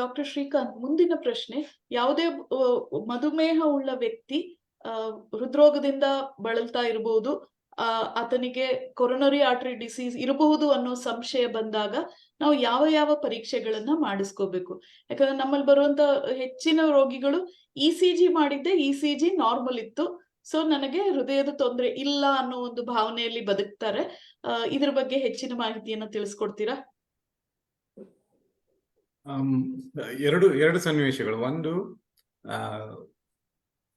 Doctor Srikanth ಮುಂದಿನ ಪ್ರಶ್ನೆ, ಯಾವುದೇ ಮಧುಮೇಹ ಉಳ್ಳ ವ್ಯಕ್ತಿ ಹೃದ್ರೋಗದಿಂದ ಬಳಲ್ತಾ ಇರಬಹುದು ಆತನಿಗೆ ಕೊರೊನರಿ ಆರ್ಟರಿ ಡಿಸೀಸ್ ಇರಬಹುದು ಅನ್ನೋ ಸಂಶಯ ಬಂದಾಗ ನಾವು ಯಾವ ಯಾವ ಪರೀಕ್ಷೆಗಳನ್ನ ಮಾಡಿಸ್ಕೋಬೇಕು. ಯಾಕಂದ್ರೆ ನಮ್ಮಲ್ಲಿ ಬರುವಂತ ಹೆಚ್ಚಿನ ರೋಗಿಗಳು ಇ ಸಿ ಜಿ ಮಾಡಿದ್ದೆ ಇ ಸಿ ಜಿ ನಾರ್ಮಲ್ ಇತ್ತು. ಸೊ ನನಗೆ ಹೃದಯದ ತೊಂದರೆ ಇಲ್ಲ ಅನ್ನೋ ಒಂದು ಭಾವನೆಯಲ್ಲಿ ಬದುಕ್ತಾರೆ. ಇದ್ರ ಬಗ್ಗೆ ಹೆಚ್ಚಿನ ಮಾಹಿತಿಯನ್ನ ತಿಳಿಸ್ಕೊಡ್ತೀರಾ? ಎರಡು ಎರಡು ಸನ್ನಿವೇಶಗಳು. ಒಂದು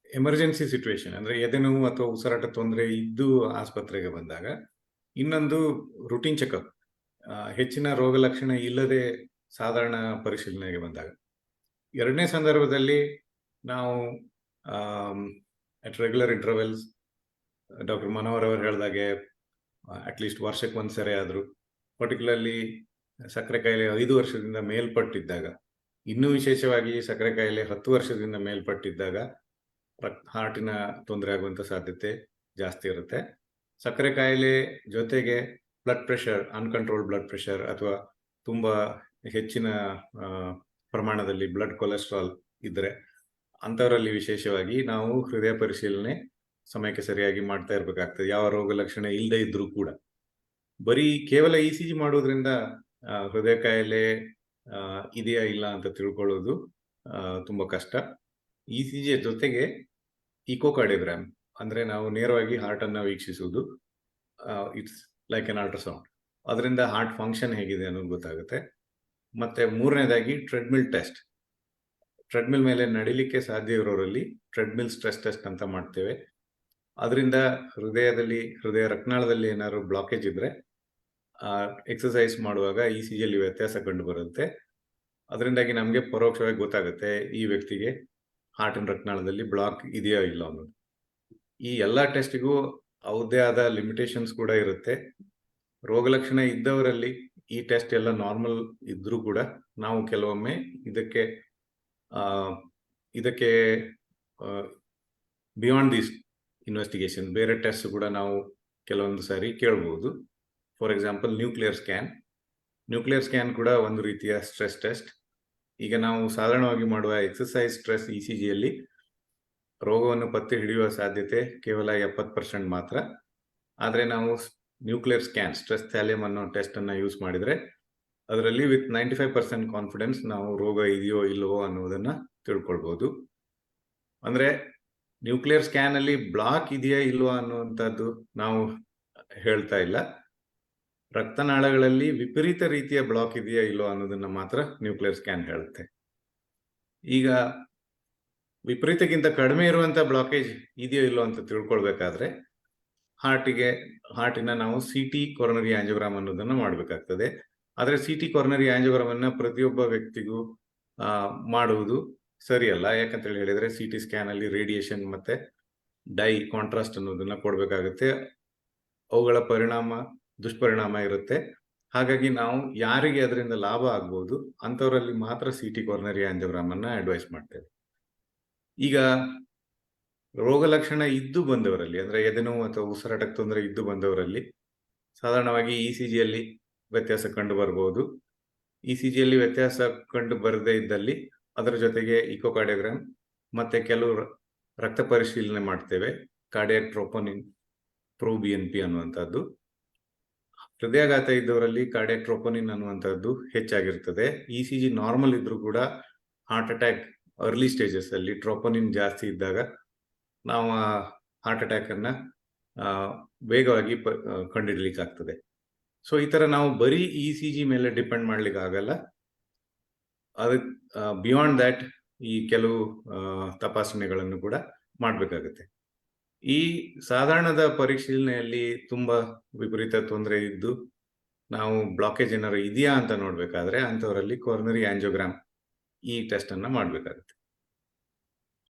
ಎಮರ್ಜೆನ್ಸಿ ಸಿಚುವೇಶನ್ ಅಂದ್ರೆ ಎದೆನೋವು ಅಥವಾ ಉಸಿರಾಟ ತೊಂದರೆ ಇದ್ದು ಆಸ್ಪತ್ರೆಗೆ ಬಂದಾಗ. ಇನ್ನೊಂದು ರುಟೀನ್ ಚೆಕಪ್ ಹೆಚ್ಚಿನ ರೋಗ ಲಕ್ಷಣ ಇಲ್ಲದೆ ಸಾಧಾರಣ ಪರಿಶೀಲನೆಗೆ ಬಂದಾಗ. ಎರಡನೇ ಸಂದರ್ಭದಲ್ಲಿ ನಾವು at regular intervals doctor Manohar ಅವರು ಹೇಳಿದಾಗೆ ಅಟ್ಲೀಸ್ಟ್ ವರ್ಷಕ್ಕೆ ಒಂದ್ಸರಿ ಆದರೂ ಪರ್ಟಿಕ್ಯುಲರ್ಲಿ ಸಕ್ಕರೆ ಕಾಯಿಲೆ ಐದು ವರ್ಷದಿಂದ ಮೇಲ್ಪಟ್ಟಿದ್ದಾಗ, ಇನ್ನೂ ವಿಶೇಷವಾಗಿ ಸಕ್ಕರೆ ಕಾಯಿಲೆ ಹತ್ತು ವರ್ಷದಿಂದ ಮೇಲ್ಪಟ್ಟಿದ್ದಾಗ ಹಾರ್ಟಿನ ತೊಂದರೆ ಆಗುವಂಥ ಸಾಧ್ಯತೆ ಜಾಸ್ತಿ ಇರುತ್ತೆ. ಸಕ್ಕರೆ ಕಾಯಿಲೆ ಜೊತೆಗೆ blood pressure uncontrol blood pressure ಅಥವಾ ತುಂಬ ಹೆಚ್ಚಿನ ಪ್ರಮಾಣದಲ್ಲಿ ಬ್ಲಡ್ ಕೊಲೆಸ್ಟ್ರಾಲ್ ಇದ್ದರೆ ಅಂಥವರಲ್ಲಿ ವಿಶೇಷವಾಗಿ ನಾವು ಹೃದಯ ಪರಿಶೀಲನೆ ಸಮಯಕ್ಕೆ ಸರಿಯಾಗಿ ಮಾಡ್ತಾ ಇರಬೇಕಾಗ್ತದೆ. ಯಾವ ರೋಗ ಲಕ್ಷಣ ಇಲ್ಲದೆ ಇದ್ರೂ ಕೂಡ. ಬರೀ ಕೇವಲ ಇ ಸಿ ಜಿ ಮಾಡೋದ್ರಿಂದ ಹೃದಯ ಕಾಯಿಲೆ ಇದೆಯಾ ಇಲ್ಲ ಅಂತ ತಿಳ್ಕೊಳ್ಳೋದು ತುಂಬ ಕಷ್ಟ. ಇ ಸಿ ಜಿ ಜೊತೆಗೆ ಇಕೋಕಾರ್ಡಿಯೋಗ್ರಾಮ್ ಅಂದರೆ ನಾವು ನೇರವಾಗಿ ಹಾರ್ಟನ್ನು ವೀಕ್ಷಿಸುವುದು ಇಟ್ಸ್ ಲೈಕ್ ಎನ್ ಅಲ್ಟ್ರಾಸೌಂಡ್ ಅದರಿಂದ ಹಾರ್ಟ್ ಫಂಕ್ಷನ್ ಹೇಗಿದೆ ಅನ್ನೋದು ಗೊತ್ತಾಗುತ್ತೆ. ಮತ್ತು ಮೂರನೇದಾಗಿ ಟ್ರೆಡ್ಮಿಲ್ ಟೆಸ್ಟ್ ಟ್ರೆಡ್ಮಿಲ್ ಮೇಲೆ ನಡಿಲಿಕ್ಕೆ ಸಾಧ್ಯ ಇರೋರಲ್ಲಿ ಟ್ರೆಡ್ಮಿಲ್ ಸ್ಟ್ರೆಸ್ ಟೆಸ್ಟ್ ಅಂತ ಮಾಡ್ತೇವೆ. ಅದರಿಂದ ಹೃದಯದಲ್ಲಿ, ಹೃದಯ ರಕ್ತನಾಳದಲ್ಲಿ ಏನಾದ್ರು ಬ್ಲಾಕೇಜ್ ಇದ್ರೆ ಎಕ್ಸಸೈಸ್ ಮಾಡುವಾಗ ಇ ಸಿ ಜಿಯಲ್ಲಿ ವ್ಯತ್ಯಾಸ ಕಂಡು ಬರುತ್ತೆ. ಅದರಿಂದಾಗಿ ನಮಗೆ ಪರೋಕ್ಷವಾಗಿ ಗೊತ್ತಾಗುತ್ತೆ ಈ ವ್ಯಕ್ತಿಗೆ ಹಾರ್ಟಿನ ರಕ್ತನಾಳದಲ್ಲಿ ಬ್ಲಾಕ್ ಇದೆಯೋ ಇಲ್ಲ ಅನ್ನೋದು. ಈ ಎಲ್ಲ ಟೆಸ್ಟ್ಗೂ ಅವ್ರದ್ದೇ ಆದ ಲಿಮಿಟೇಷನ್ಸ್ ಕೂಡ ಇರುತ್ತೆ. ರೋಗ ಲಕ್ಷಣ ಇದ್ದವರಲ್ಲಿ ಈ ಟೆಸ್ಟ್ ಎಲ್ಲ ನಾರ್ಮಲ್ ಇದ್ರೂ ಕೂಡ ನಾವು ಕೆಲವೊಮ್ಮೆ ಇದಕ್ಕೆ ಇದಕ್ಕೆ ಬಿಯಾಂಡ್ ದಿಸ್ ಇನ್ವೆಸ್ಟಿಗೇಷನ್ ಬೇರೆ ಟೆಸ್ಟ್ ಕೂಡ ನಾವು ಕೆಲವೊಂದು ಸಾರಿ ಕೇಳಬಹುದು for example nuclear scan nuclear scan ಕೂಡ ಒಂದು ರೀತಿಯ ಸ್ಟ್ರೆಸ್ ಟೆಸ್ಟ್ ಈಗ ನಾವು ಸಾಧಾರಣವಾಗಿ ಮಾಡುವ ಎಕ್ಸಸೈಸ್ ಸ್ಟ್ರೆಸ್ ಇ ಸಿ ಜಿಯಲ್ಲಿ ರೋಗವನ್ನು ಪತ್ತೆ ಹಿಡಿಯುವ ಸಾಧ್ಯತೆ ಕೇವಲ ಎಪ್ಪತ್ತು ಪರ್ಸೆಂಟ್ ಮಾತ್ರ. ಆದರೆ ನಾವು ನ್ಯೂಕ್ಲಿಯರ್ ಸ್ಕ್ಯಾನ್ ಸ್ಟ್ರೆಸ್ ಥ್ಯಾಲಿಯಂ ಅನ್ನೋ ಟೆಸ್ಟ್ ಅನ್ನ ಯೂಸ್ ಮಾಡಿದರೆ ಅದರಲ್ಲಿ with ninety five percent confidence ನಾವು ರೋಗ ಇದೆಯೋ ಇಲ್ಲವೋ ಅನ್ನೋದನ್ನು ತಿಳ್ಕೊಳ್ಬೋದು. ಅಂದರೆ ನ್ಯೂಕ್ಲಿಯರ್ ಸ್ಕ್ಯಾನಲ್ಲಿ ಬ್ಲಾಕ್ ಇದೆಯಾ ಇಲ್ವಾ ಅನ್ನುವಂಥದ್ದು ನಾವು ಹೇಳ್ತಾ ಇಲ್ಲ. ರಕ್ತನಾಳಗಳಲ್ಲಿ ವಿಪರೀತ ರೀತಿಯ ಬ್ಲಾಕ್ ಇದೆಯಾ ಇಲ್ಲೋ ಅನ್ನೋದನ್ನ ಮಾತ್ರ ನ್ಯೂಕ್ಲಿಯರ್ ಸ್ಕ್ಯಾನ್ ಹೇಳುತ್ತೆ. ಈಗ ವಿಪರೀತಕ್ಕಿಂತ ಕಡಿಮೆ ಇರುವಂತ ಬ್ಲಾಕೇಜ್ ಇದೆಯೋ ಇಲ್ಲೋ ಅಂತ ತಿಳ್ಕೊಳ್ಬೇಕಾದ್ರೆ ಹಾರ್ಟಿಗೆ ಹಾರ್ಟಿನ ನಾವು ಸಿ ಟಿ ಕೊರನರಿ ಆಂಜಿಯೋಗ್ರಾಮ್ ಅನ್ನೋದನ್ನ ಮಾಡಬೇಕಾಗ್ತದೆ. ಆದರೆ ಸಿ ಟಿ ಕೊರನರಿ ಆಂಜಿಯೋಗ್ರಾಮ್ ಅನ್ನ ಪ್ರತಿಯೊಬ್ಬ ವ್ಯಕ್ತಿಗೂ ಮಾಡುವುದು ಸರಿಯಲ್ಲ. ಯಾಕಂತೇಳಿ ಹೇಳಿದ್ರೆ ಸಿ ಟಿ ಸ್ಕ್ಯಾನ್ ಅಲ್ಲಿ ರೇಡಿಯೇಷನ್ ಮತ್ತೆ ಡೈ ಕಾಂಟ್ರಾಸ್ಟ್ ಅನ್ನೋದನ್ನ ಕೊಡಬೇಕಾಗುತ್ತೆ. ಅವುಗಳ ಪರಿಣಾಮ ದುಷ್ಪರಿಣಾಮ ಇರುತ್ತೆ. ಹಾಗಾಗಿ ನಾವು ಯಾರಿಗೆ ಅದರಿಂದ ಲಾಭ ಆಗ್ಬೋದು ಅಂಥವರಲ್ಲಿ ಮಾತ್ರ ಸಿ ಟಿ ಕೊರ್ನರಿ ಆಂಜಿಯೋಗ್ರಾಮನ್ನು ಅಡ್ವೈಸ್ ಮಾಡ್ತೇವೆ. ಈಗ ರೋಗ ಲಕ್ಷಣ ಇದ್ದು ಬಂದವರಲ್ಲಿ, ಅಂದರೆ ಎದೆನೋವು ಅಥವಾ ಉಸಿರಾಟಕ್ಕೆ ತೊಂದರೆ ಇದ್ದು ಬಂದವರಲ್ಲಿ, ಸಾಧಾರಣವಾಗಿ ಇ ಸಿ ಜಿಯಲ್ಲಿ ವ್ಯತ್ಯಾಸ ಕಂಡು ಬರ್ಬೋದು. ಇ ಸಿ ಜಿಯಲ್ಲಿ ವ್ಯತ್ಯಾಸ ಕಂಡು ಬರದೇ ಇದ್ದಲ್ಲಿ ಅದರ ಜೊತೆಗೆ ಇಕೋಕಾರ್ಡಿಯೋಗ್ರಾಮ್ ಮತ್ತು ಕೆಲವು ರಕ್ತ ಪರಿಶೀಲನೆ ಮಾಡ್ತೇವೆ. ಕಾರ್ಡಿಯಾಕ್ ಟ್ರೋಪೋನಿನ್ ಎನ್ ಪಿ ಅನ್ನುವಂಥದ್ದು. ಹೃದಯಾಘಾತ ಇದ್ದವರಲ್ಲಿ ಕಾರ್ಡಿಯಾಕ್ ಟ್ರೋಪೋನಿನ್ ಅನ್ನುವಂಥದ್ದು ಹೆಚ್ಚಾಗಿರ್ತದೆ. ಇ ಸಿ ಜಿ ನಾರ್ಮಲ್ ಇದ್ರೂ ಕೂಡ ಹಾರ್ಟ್ ಅಟ್ಯಾಕ್ ಅರ್ಲಿ ಸ್ಟೇಜಸ್ ಅಲ್ಲಿ ಟ್ರೋಪೋನಿನ್ ಜಾಸ್ತಿ ಇದ್ದಾಗ ನಾವು ಹಾರ್ಟ್ ಅಟ್ಯಾಕ್ ಅನ್ನ ವೇಗವಾಗಿ ಪ- ಕಂಡುಹಿಡಿಲಿಕ್ಕೆ ಆಗ್ತದೆ ಸೊ ಈ ತರ ನಾವು ಬರೀ ಇ ಸಿ ಜಿ ಮೇಲೆ ಡಿಪೆಂಡ್ ಮಾಡ್ಲಿಕ್ಕೆ ಆಗಲ್ಲ ಅದಕ್ಕೆ ಬಿಯಾಂಡ್ ದ್ಯಾಟ್ ಈ ಕೆಲವು ತಪಾಸಣೆಗಳನ್ನು ಕೂಡ ಮಾಡಬೇಕಾಗುತ್ತೆ. ಈ ಸಾಧಾರಣದ ಪರಿಶೀಲನೆಯಲ್ಲಿ ತುಂಬಾ ವಿಪರೀತ ತೊಂದರೆ ಇದ್ದು, ನಾವು ಬ್ಲಾಕೇಜ್ ಏನಾರು ಇದೆಯಾ ಅಂತ ನೋಡ್ಬೇಕಾದ್ರೆ ಅಂಥವರಲ್ಲಿ ಕಾರ್ನರಿ ಆಂಜಿಯೋಗ್ರಾಮ್ ಈ ಟೆಸ್ಟ್ ಅನ್ನ ಮಾಡಬೇಕಾಗುತ್ತೆ.